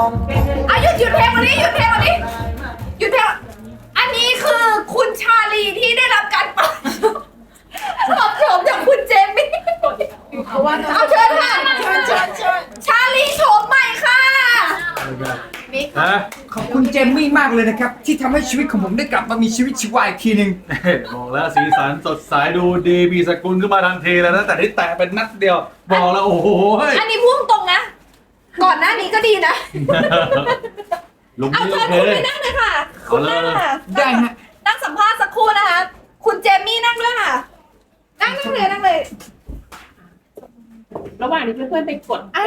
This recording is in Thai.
องอะหยุดหยุดเพลงวันนี้หยุดเพลงวันนี้หยุดเพลงอันนี้คือคุณชาลีที่ได้รับการปรับสอบโฉมจากคุณเจมี่เอาเชิญค่ะชาลีโฉมใหม่ค่ะนี่ฮะขอบคุณเจมมี่มากเลยนะครับ ที่ทำให้ชีวิตของผมได้กลับมามีชีวิตชีวาอีกทีหนึ่งบอกแล้วสีสันสดใสดูดีมีสกุลขึ้นมาทันทีเลยนะแต่ที่แตะเป็นนัดเดียว บอกแล้วโอ้โหเฮ้ยอันนี้พุ่งตรงนะ ก่อนหน้านี้ก็ดีนะ ลุงเอานี่เชิโอญเค คุณไปนั่งเลยค่ะ คุณนั่งค่ะได้ฮะ นั่งสัมภาษณ์สักครู่นะคะ คุณเจมมี่นั่งด้วยค่ะ นั่งนั่งเลยนั่งเลย ระหว่างนี้เพื่อนๆไปกด อ่า